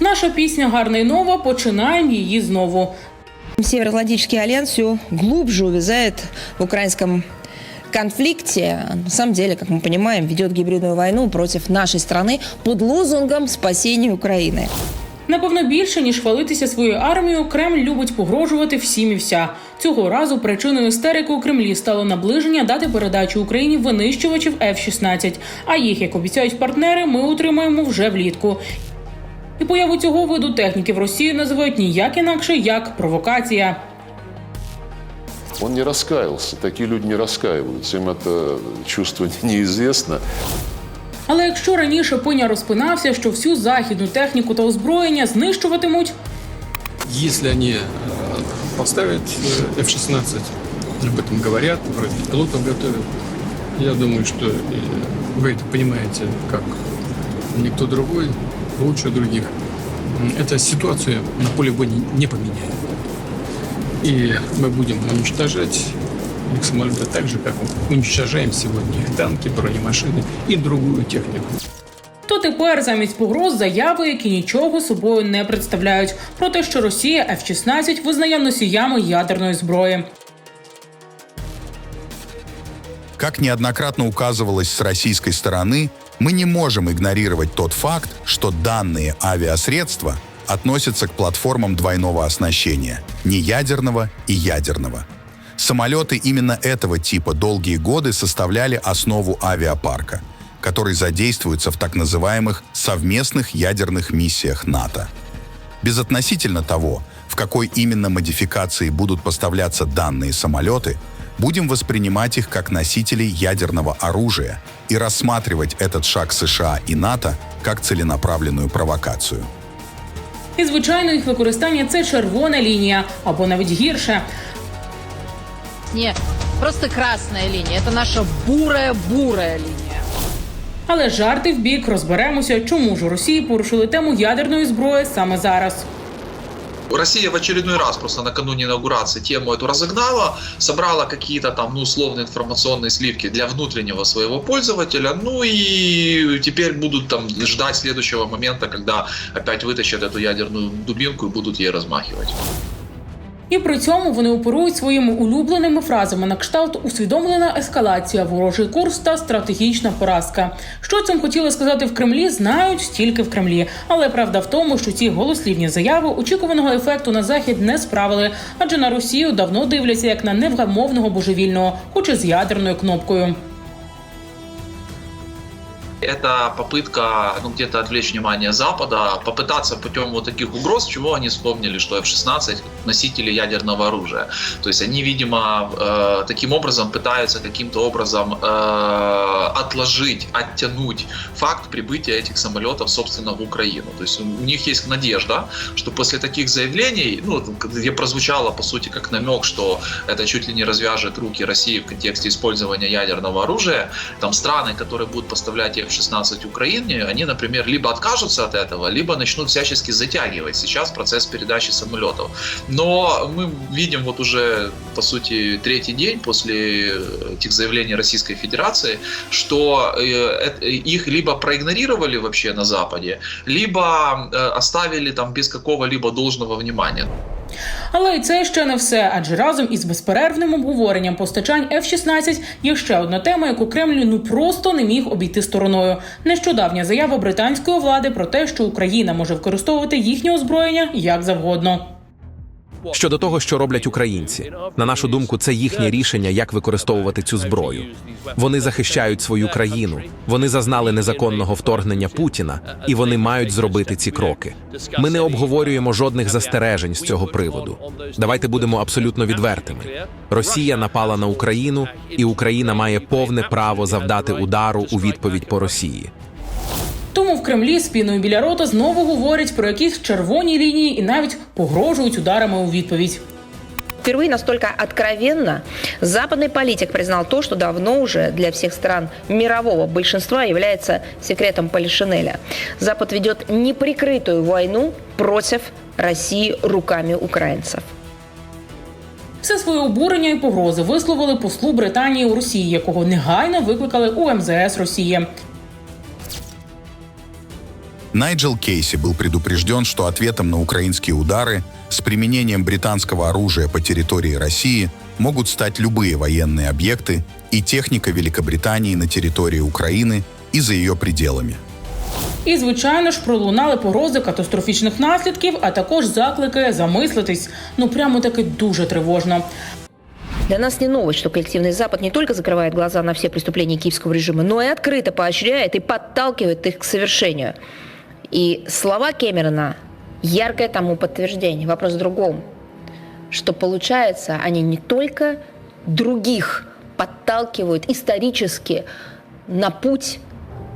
Наша пісня Гарна і нова. Починаємо її знову. Североатлантический альянс все глубже увязает в украинском конфликте. На самом деле, как мы понимаем, ведет гибридную войну против нашей страны под лозунгом спасения Украины. Напевно, більше ніж хвалитися своєю армією, Кремль любить погрожувати всім і вся. Цього разу причиною істерики у Кремлі стало наближення дати передачі Україні винищувачів F-16. А їх, як обіцяють партнери, ми отримаємо вже влітку. І появу цього виду техніки в Росії називають ніяк інакше як провокація. Он не раскаялся. Такие люди не раскаиваются. Им это чувство неизвестно. Але якщо раніше пиня розпинався, що всю західну техніку та озброєння знищуватимуть, Если они э, поставят э, F-16, об этом говорят, вроде пилотов готовят, я думаю, что э, вы это понимаете, как никто другой, лучше других. М, Эта ситуацию на поле боя не- не поменяет. И мы будем уничтожать их самолеты так же, как уничтожаем сегодня их танки, бронемашины и другую технику. то тепер замість погроз заяви, які нічого собою не представляють, про те, що Росія F-16 визнає носіями ядерної зброї. Как неоднократно указывалось с российской стороны, мы не можем игнорировать тот факт, что данные авиасредства относятся к платформам двойного оснащения – неядерного и ядерного. Самолеты именно этого типа долгие годы составляли основу авиапарка, который задействуется в так называемых совместных ядерных миссиях НАТО. Безотносительно того, в какой именно модификации будут поставляться данные самолеты, будем воспринимать их как носителей ядерного оружия и рассматривать этот шаг США и НАТО как целенаправленную провокацию. І звичайно, їх використання це червона лінія або навіть гірше. Не, просто красная линия. Это наша бурая-бурая линия. Але жарти в бік розберемося, чому ж у Росії порушили тему ядерної зброї саме зараз. Россия в очередной раз просто накануне инаугурации тему эту разогнала, собрала какие-то там, ну, условные информационные сливки для внутреннего своего пользователя, ну и теперь будут там ждать следующего момента, когда опять вытащат эту ядерную дубинку и будут ей размахивать. І при цьому вони оперують своїми улюбленими фразами на кшталт усвідомлена ескалація, ворожий курс та стратегічна поразка. Що цим хотіли сказати в Кремлі, знають тільки в Кремлі. Але правда в тому, що ці голослівні заяви очікуваного ефекту на захід не справили, адже на Росію давно дивляться як на невгамовного божевільного, хоч і з ядерною кнопкою. Это попытка, ну, где-то отвлечь внимание Запада, попытаться путем вот таких угроз, чего они вспомнили, что F-16 носители ядерного оружия. То есть они, видимо, э, таким образом пытаются каким-то образом э, отложить, оттянуть факт прибытия этих самолетов, собственно, в Украину. То есть у них есть надежда, что после таких заявлений, ну, где прозвучало, по сути, как намек, что это чуть ли не развяжет руки России в контексте использования ядерного оружия, там страны, которые будут поставлять F-16 Украине, они, например, либо откажутся от этого, либо начнут всячески затягивать сейчас процесс передачи самолетов. Но мы видим вот уже, по сути, третий день после этих заявлений Российской Федерации, что э, их либо проигнорировали вообще на Западе, либо э, оставили там без какого-либо должного внимания. Але і це ще не все, адже разом із безперервним обговоренням постачань F-16 є ще одна тема, яку Кремль ну просто не міг обійти стороною. Нещодавня заява британської влади про те, що Україна може використовувати їхнє озброєння як завгодно. Щодо того, що роблять українці, на нашу думку, це їхнє рішення, як використовувати цю зброю. Вони захищають свою країну, вони зазнали незаконного вторгнення Путіна, і вони мають зробити ці кроки. Ми не обговорюємо жодних застережень з цього приводу. Давайте будемо абсолютно відвертими. Росія напала на Україну, і Україна має повне право завдати удару у відповідь по Росії. Тому в Кремлі спіною біля рота знову говорять про якісь червоні лінії і навіть погрожують ударами у відповідь. Впервые настолько откровенно западный политик признал то, что давно уже для всех стран мирового большинства является секретом Полишинеля. Запад ведет неприкрытую войну против России руками украинцев. Все своє обурення і погрози висловили послу Британії у Росії, якого негайно викликали у МЗС Росії. Найджел Кейси был предупрежден, что ответом на украинские удары с применением британского оружия по территории России могут стать любые военные объекты и техника Великобритании на территории Украины и за ее пределами. І, звичайно ж, пролунали погрози катастрофічних наслідків, а також заклики замислитись. Ну прямо таки дуже тривожно. Для нас не новость, что коллективный Запад не только закрывает глаза на все преступления киевского режима, но и открыто поощряет и подталкивает их к совершению. И слова Кэмерона – яркое тому подтверждение. Вопрос в другом, что получается, они не только других подталкивают исторически на путь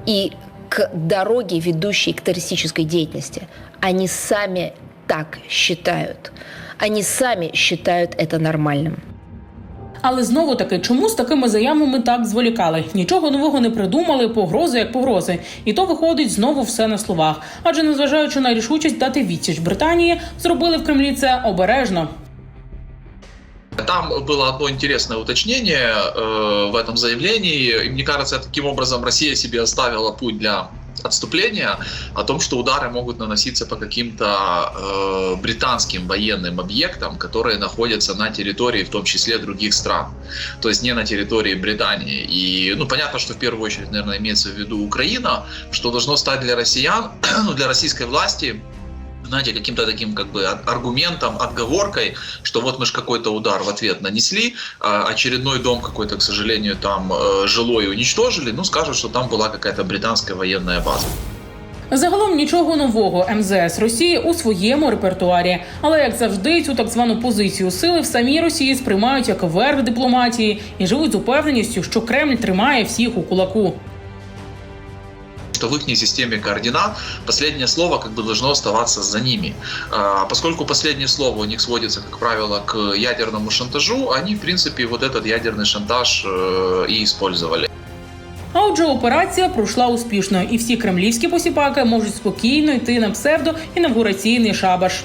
и к дороге, ведущей к террористической деятельности. Они сами так считают. Они сами считают это нормальным. Але знову таки, чому з такими заявами так зволікали? Нічого нового не придумали, погрози як погрози. І то виходить знову все на словах. Адже незважаючи на рішучість дати відсіч Британії, зробили в Кремлі це обережно. Там было одно интересное уточнение э, в этом заявлении. И мне кажется, таким образом Россия себе оставила путь для отступления о том, что удары могут наноситься по каким-то э, британским военным объектам, которые находятся на территории, в том числе других стран, то есть не на территории Британии. И ну понятно, что в первую очередь, наверное, имеется в виду Украина, что должно стать для россиян, ну, для российской власти знаете, каким-то таким как бы ар- аргументом, отговоркой, что вот мы же какой-то удар в ответ нанесли, а очередной дом какой-то, к сожалению, там э, жилой уничтожили, ну скажут, что там была какая-то британская военная база. Загалом нічого нового МЗС Росії у своєму репертуарі. Але як завжди, цю так звану позицію сили в самій Росії сприймають як верх дипломатії і живуть з упевненістю, що Кремль тримає всіх у кулаку. что в их системе координат последнее слово как бы должно оставаться за ними. А, Поскольку последнее слово у них сводится, как правило, к ядерному шантажу, они, в принципе, вот этот ядерный шантаж э, и использовали. А отже, операція пройшла успішно, і всі кремлівські посіпаки можуть спокійно йти на псевдо інавгураційний шабаш.